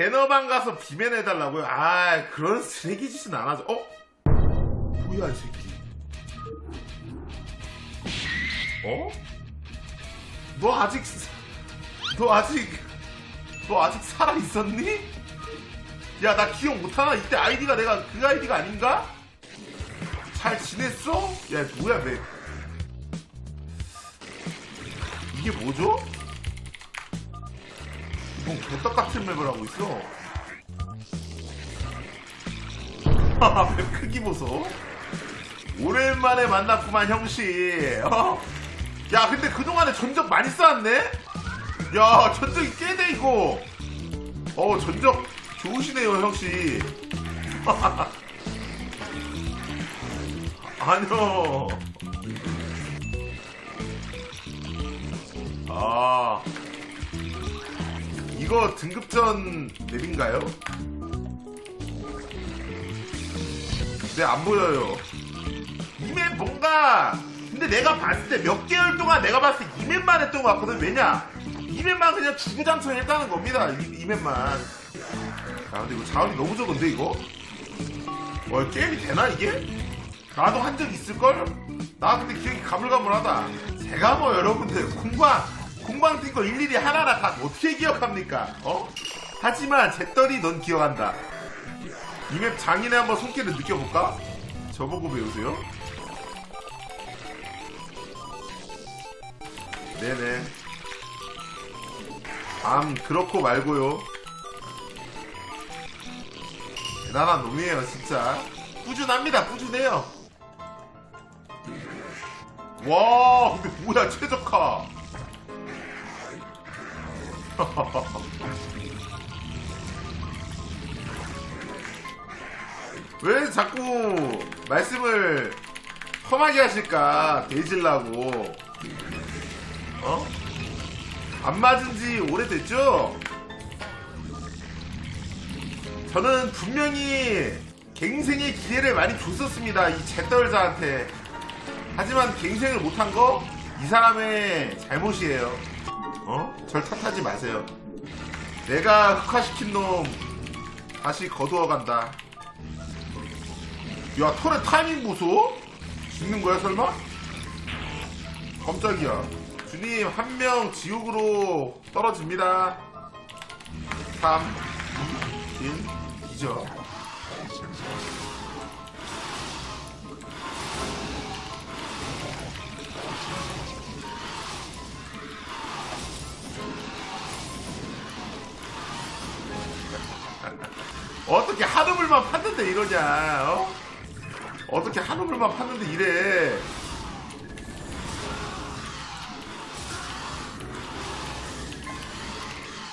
매너방 가서 비면 해달라고요? 아 그런 쓰레기 짓은 안 하죠 어? 뭐야 이 새끼 어? 너 아직 사- 너 아직 너 아직 살아 있었니? 야 나 기억 못하나? 이때 아이디가 내가 그 아이디가 아닌가? 잘 지냈어? 야 뭐야 내 이게 뭐죠? 뭐 개떡 같은 맵을 하고 있어. 하하, 맵 크기 보소. 오랜만에 만났구만, 형씨. 어? 야, 근데 그동안에 전적 많이 쌓았네? 야, 전적이 꽤돼, 이거. 어, 전적 좋으시네요, 형씨. 아니요. 아. 이거 등급전 맵인가요? 네, 안 보여요. 이 맵 뭔가, 근데 내가 봤을 때 몇 개월 동안 내가 봤을 때 이 맵만 했던 것 같거든. 왜냐? 이 맵만 그냥 주구장창 했다는 겁니다. 이, 이 맵만. 아, 근데 이거 자원이 너무 적은데, 이거? 와, 게임이 되나, 이게? 나도 한 적 있을걸? 나 근데 기억이 가물가물하다. 제가 뭐 여러분들 공방, 공방 뛴거 일일이 하나하나 다 어떻게 기억합니까? 어? 하지만 잿더리 넌 기억한다. 이 맵 장인의 한번 손길을 느껴볼까? 저보고 배우세요. 네네. 암, 그렇고 말고요. 대단한 놈이에요, 진짜. 꾸준합니다, 꾸준해요. 와, 근데 뭐야, 최적화. 왜 자꾸 말씀을 험하게 하실까? 데이질라고. 어? 안 맞은 지 오래됐죠? 저는 분명히 갱생의 기회를 많이 줬었습니다. 이 잿떨자한테. 하지만 갱생을 못한 거 이 사람의 잘못이에요. 어? 절 탓하지 마세요. 내가 흑화시킨 놈 다시 거두어 간다. 야, 털의 타이밍 보소? 죽는 거야, 설마? 깜짝이야. 주님, 한 명 지옥으로 떨어집니다. 3, 2, 1, 기절. 어떻게 한우물만 팠는데 이러냐, 어? 어떻게 한우물만 팠는데 이래.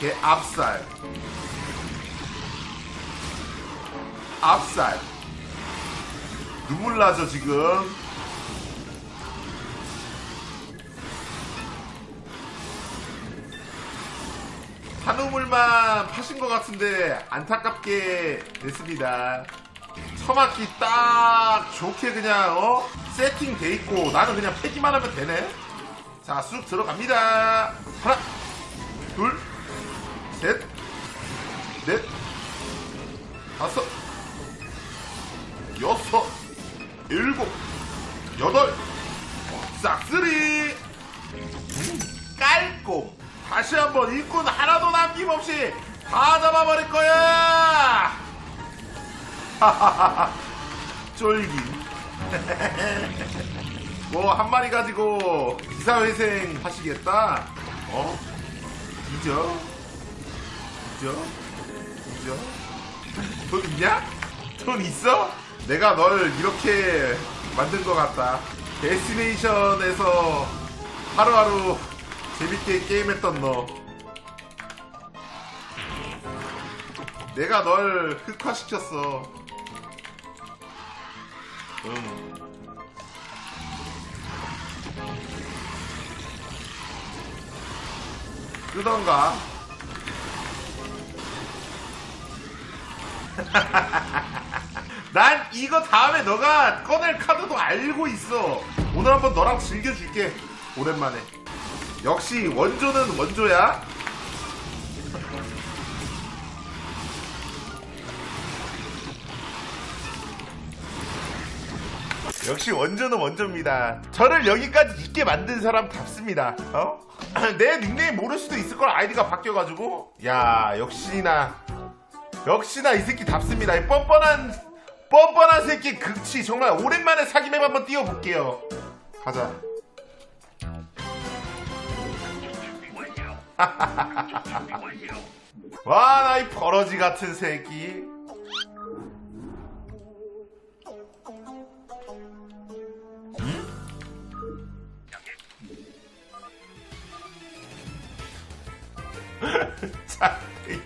걔 앞살. 앞살. 눈물 나죠, 지금? 한우물만 파신 것 같은데 안타깝게 됐습니다. 처맞기 딱 좋게 그냥 어 세팅 돼 있고 나는 그냥 패기만 하면 되네. 자 쑥 들어갑니다. 하나, 둘, 셋, 넷, 다섯, 여섯, 일곱, 여덟, 싹쓸이. 깔고 다시 한번 일꾼 하나도 남김없이 다 잡아버릴 거야. 쫄기. 뭐 한 마리 가지고 기사회생 하시겠다. 어? 뒤져. 뒤져. 뒤져. 돈 있냐? 돈 있어? 내가 널 이렇게 만든 것 같다. 데스티네이션에서 하루하루 재밌게 게임했던 너. 내가 널 흑화시켰어. 응. 끄던가. 난 이거 다음에 너가 꺼낼 카드도 알고 있어. 오늘 한번 너랑 즐겨줄게. 오랜만에. 역시 원조는 원조야. 역시 원조는 원조입니다. 저를 여기까지 있게 만든 사람 답습니다. 어? 내 닉네임 모를 수도 있을 걸 아이디가 바뀌어가지고. 야 역시나 역시나 이 새끼 답습니다. 이 뻔뻔한 뻔뻔한 새끼 극치 정말 오랜만에 사기맵 한번 띄워볼게요. 가자. 와, 나 이 버러지 같은 새끼. 짝대기.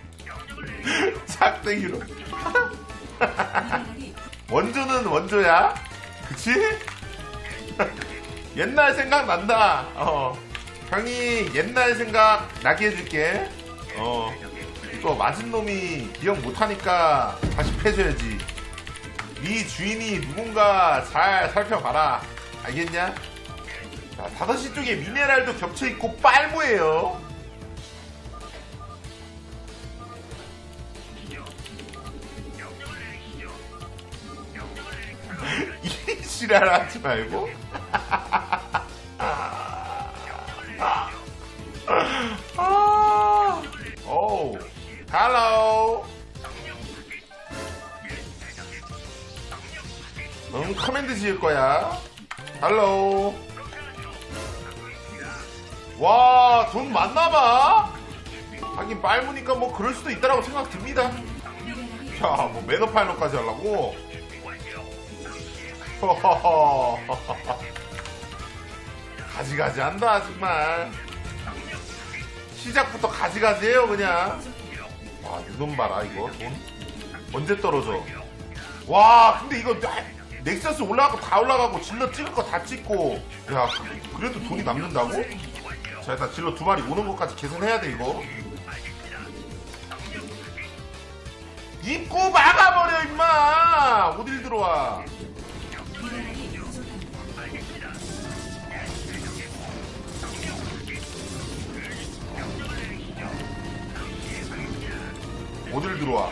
짝대기로. 원조는 원조야? 그치? 옛날 생각 난다. 어. 형이 옛날 생각 나게 해줄게. 어. 이거 맞은 놈이 기억 못하니까 다시 패줘야지. 네 주인이 누군가 잘 살펴봐라. 알겠냐? 자, 5시 쪽에 미네랄도 겹쳐있고 빨무예요. 이 지랄 하지 말고. 헬로. 응, 커맨드 지을 거야. 헬로. 와, 돈 많나봐? 하긴 빨무니까 뭐 그럴 수도 있다라고 생각 듭니다. 야, 뭐 매너 파일럿까지 하려고? 가지가지 한다, 정말. 시작부터 가지가지해요, 그냥. 와, 이돈 봐라, 이거. 돈. 언제 떨어져? 와, 근데 이거 나- 넥서스 올라가고 다 올라가고 질러 찍을 거 다 찍고. 야, 그래도 돈이 남는다고? 자, 일단 질러 두 마리 오는 것까지 계산해야 돼, 이거. 입구 막아버려, 임마! 어딜 들어와. 어딜 들어와?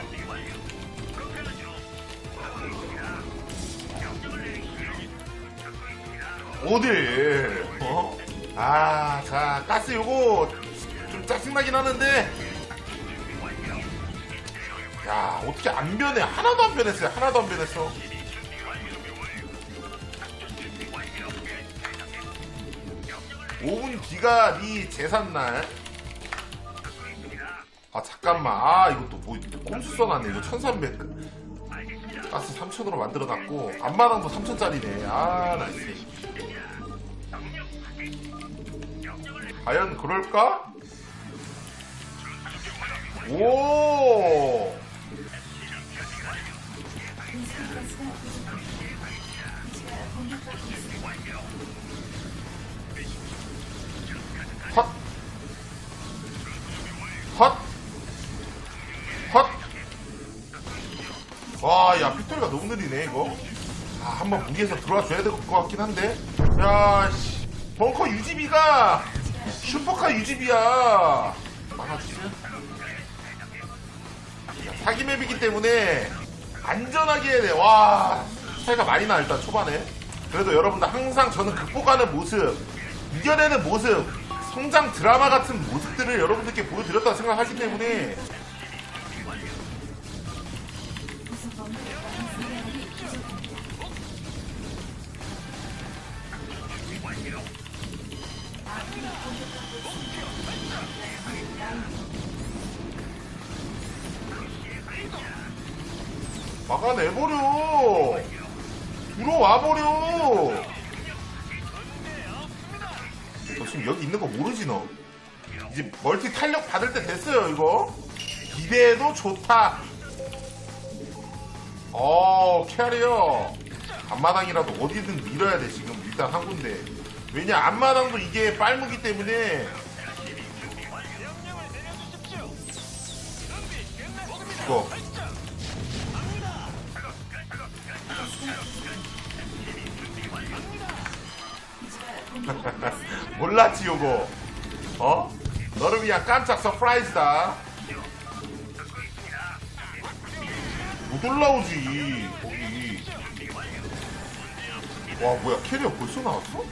어딜? 어? 아, 자, 가스 요거 좀 짜증나긴 하는데. 야, 어떻게 안 변해? 하나도 안 변했어요. 하나도 안 변했어. 오분 뒤가 네 재산날. 아 잠깐만. 아 이것도 뭐 꼼수 써놨네. 이거 1300 가스 3000으로 만들어놨고 앞마당도 3000짜리네. 아 나이스. 과연 그럴까? 오 느리네, 이거. 아, 한번 무기에서 들어와 줘야 될 것 같긴 한데. 야, 씨. 벙커 유지비가 슈퍼카 유지비야. 막아주세요. 야, 사기 맵이기 때문에 안전하게 해야 돼. 와, 차이가 많이 나, 일단 초반에. 그래도 여러분들 항상 저는 극복하는 모습, 이겨내는 모습, 성장 드라마 같은 모습들을 여러분들께 보여드렸다고 생각하기 때문에 막아내버려. 들어와버려. 너 지금 여기 있는 거 모르지 너? 이제 멀티 탄력 받을 때 됐어요 이거. 기대해도 좋다 어 캐리어. 앞마당이라도 어디든 밀어야 돼 지금. 일단 한 군데. 왜냐 앞마당도 이게 빨무기 때문에. 이거 몰랐지 요거. 어? 너를 위한 깜짝 서프라이즈다 못 올라오지 거기. 와 뭐야 캐리어 벌써 나왔어?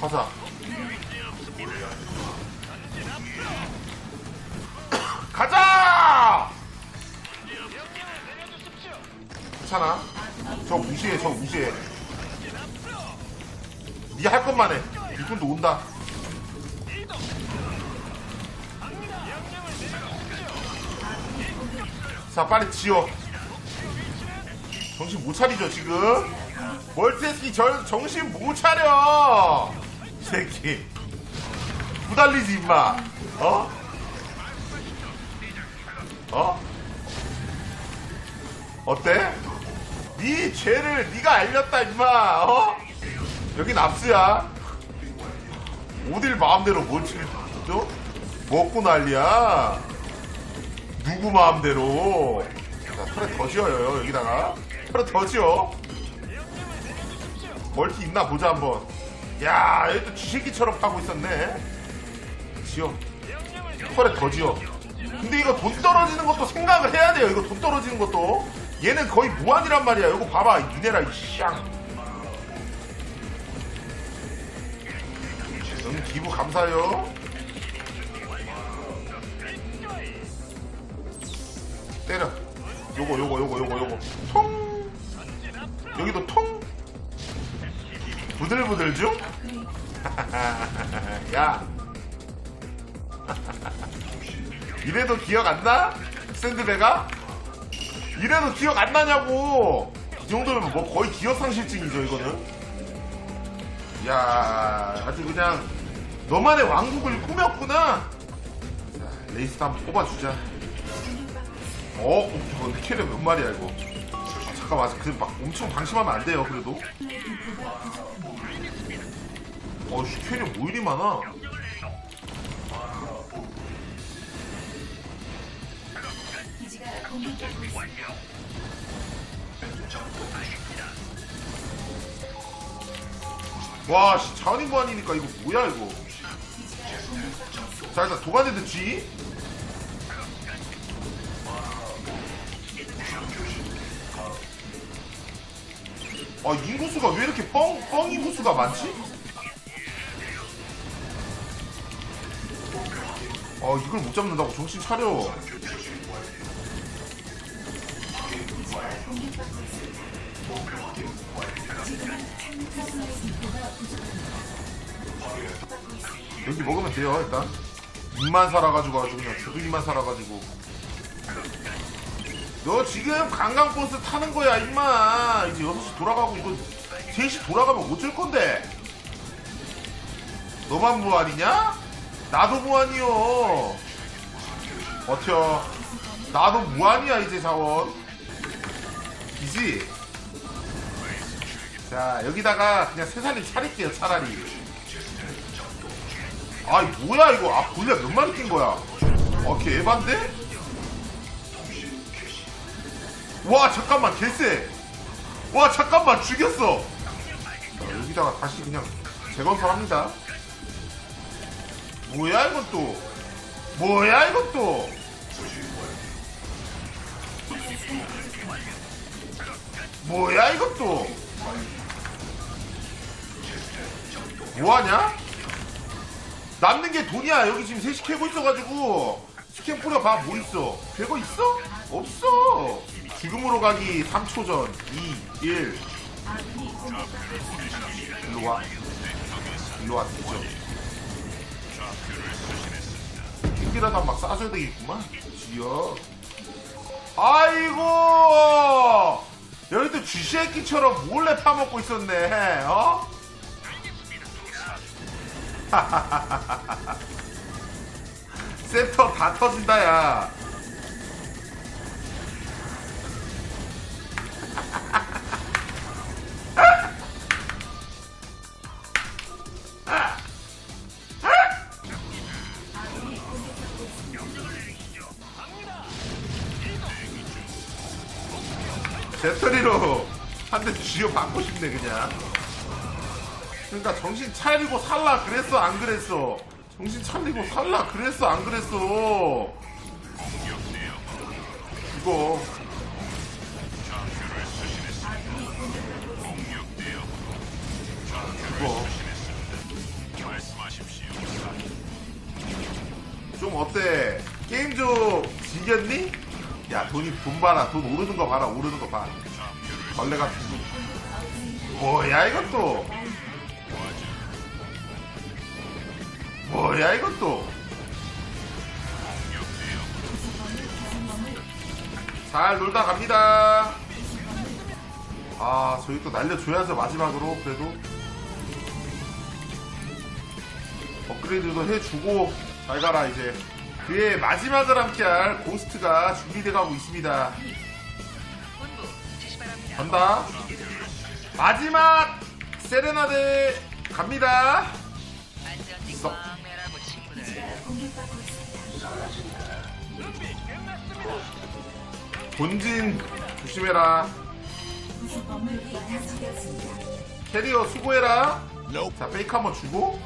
가자. 가자! 괜찮아? 저 무시해 저 무시해. 니 할 것만 해. 일꾼도 온다 자 빨리 지어 정신 못 차리죠 지금? 멀티태스킹 절 정신 못 차려. 이 새끼. 부달리지 임마. 어? 어? 어때? 네 죄를 네가 알렸다 임마. 어? 여긴 압수야. 어딜 마음대로 멀티를 또? 먹고 난리야 누구 마음대로. 자 털에 더 지어요 여기다가. 털에 더 지어. 멀티 있나 보자 한번. 야 여기 또 쥐새끼처럼 파고 있었네. 지어. 털에 더 지어. 근데 이거 돈 떨어지는 것도 생각을 해야 돼요 이거 돈 떨어지는 것도. 얘는 거의 무한이란 말이야. 이거 봐봐 이네라 이샹. 응 기부 감사해요 때려. 요거 요거 요거 요거 요거. 통! 여기도 통! 부들부들 중? 야! 이래도 기억 안 나? 샌드베가? 이래도 기억 안 나냐고! 이 정도면 뭐 거의 기억상실증이죠 이거는. 야 아주 그냥 너만의 왕국을 꾸몄구나. 자 레이스도 한번 뽑아주자 어? 이거 캐리어 몇 마리야 이거 아, 잠깐만 그막 엄청 방심하면 안 돼요 그래도 어씨 캐리어 뭐 이리 많아. 와, 씨, 자원인무한이니까 이거 뭐야, 이거. 공격받고 있습니다. 자, 일단 도가니드 G. 아, 인구수가 왜 이렇게 뻥, 뻥 인구수가 많지? 아, 이걸 못 잡는다고 정신 차려. 여기 먹으면 돼요, 일단. 입만 살아가지고 아주 그냥 두둑이만 살아가지고. 너 지금 관광버스 타는 거야, 임마. 이제 6시 돌아가고 이거 3시 돌아가면 어쩔 건데? 너만 무한이냐? 나도 무한이요. 버텨. 나도 무한이야, 이제 자원. 이지? 자, 여기다가 그냥 세살림 차릴게요, 차라리. 아이 뭐야 이거 아 골리앗 몇 마리 낀 거야 어걔 에반데? 와 잠깐만 개쎄 와 잠깐만 죽였어 자, 여기다가 다시 그냥 재건설합니다 뭐야 또 뭐야 또 뭐야 이것 도 뭐하냐? 남는 게 돈이야. 여기 지금 셋이 캐고 있어가지고 스캔 뿌려봐. 뭐 있어? 별거 있어? 없어. 지금으로 가기 3초 전. 2, 1. 아군이 공격받고 있습니다. 일로 와. 일로 와, 뒤져. 킹기라도 한막 싸줘야 되겠구만. 지어. 아이고! 여기도 쥐새끼처럼 몰래 파먹고 있었네, 어? 센터 다 터진다, 야. 배터리로 한 대 쥐어 박고 싶네 그냥. 그러니까 정신 차리고 살라 그랬어 안 그랬어? 정신 차리고 살라 그랬어 안 그랬어? 이거. 이거. 좀 어때? 게임 좀 지겼니? 야 돈이 돈 봐라 돈 오르는 거 봐라 오르는 거 봐. 벌레 같은 거. 뭐야 이것도? 뭐야 이것도? 잘 놀다 갑니다. 아 저희 또 날려줘야죠 마지막으로 그래도 업그레이드도 해주고 잘 가라 이제 그의 마지막을 함께할 고스트가 준비돼가고 있습니다. 간다. 마지막 세레나데 갑니다. 썩. 본진 조심해라. 캐리어 수고해라. 자 페이크 한번 주고.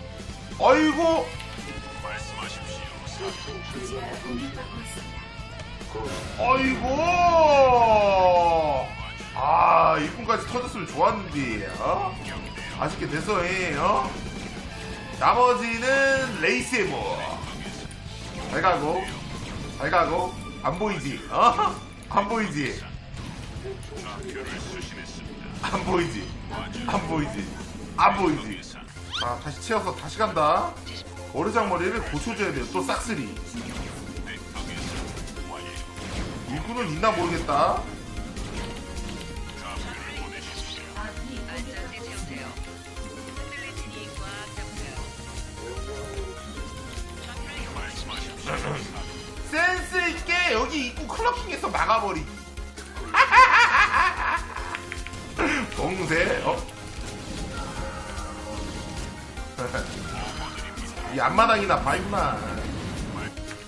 어이구. 어이구. 아 이분까지 터졌으면 좋았는데. 어? 아쉽게 됐어. 이, 어? 나머지는 레이세모. 잘 가고. 잘 가고. 안 보이지? 어? 안 보이지? 안 보이지? 안 보이지? 안 보이지? 자, 다시 채워서 다시 간다. 머리장머리를 고쳐줘야 돼요. 또 싹쓸이. 일꾼은 있나 모르겠다. 센스 있게 여기 입구 클러킹에서 막아버리기. 봉쇄, 어? 이 앞마당이나 봐, 임마.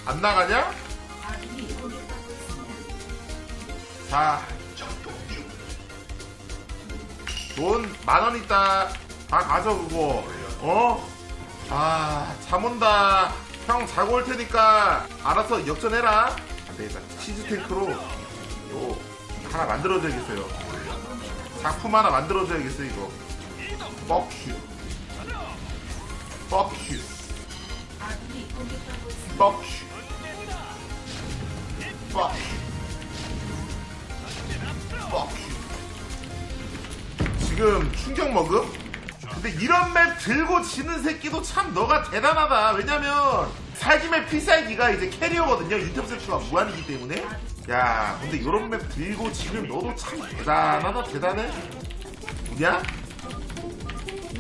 안 나가냐? 자. 돈 만 원 있다. 다 가져, 그거. 어? 아, 잠 온다. 형 자고 올 테니까 알아서 역전해라. 안 되겠다. 치즈 탱크로 요 하나 만들어줘야겠어요. 작품 하나 만들어줘야겠어, 이거. 뻑슈. 뻑슈. 뻑슈. 뻑슈. 뻑슈. 지금 충격 먹음? 근데 이런 맵 들고 지는 새끼도 참 너가 대단하다. 왜냐면 살기맵 필살기가 이제 캐리어거든요. 인터셉트가 무한이기 때문에. 야, 근데 이런 맵 들고 지는 너도 참 대단하다. 대단해. 우냐?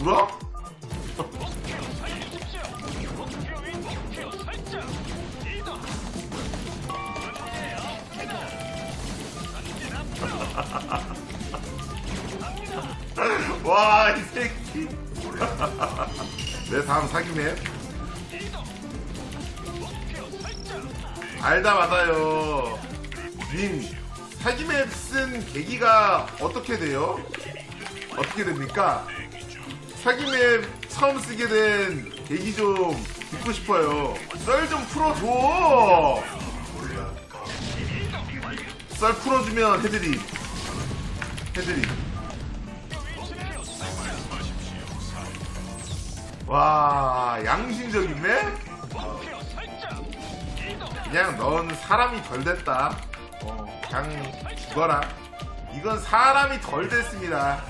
울어? 와, 이 새끼. 내 다음 사기네. 알다 맞아요. 님, 사기맵 쓴 계기가 어떻게 돼요? 어떻게 됩니까? 사기맵 처음 쓰게 된 계기 좀 듣고 싶어요. 썰 좀 풀어줘! 썰 풀어주면 해드림. 해드림. 와 양심적이네? 그냥 넌 사람이 덜 됐다. 어, 그냥 죽어라. 이건 사람이 덜 됐습니다.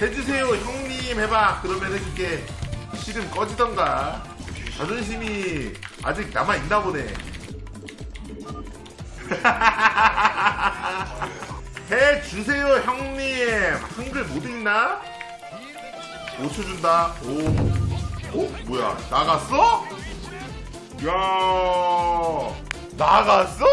해주세요 형님. 해봐. 그러면 해줄게 싫음 꺼지던가. 자존심이 아직 남아있나 보네. 해주세요 형님. 한글 못 읽나? 5초 준다. 오. 어? 뭐야? 나갔어? 야. 나갔어?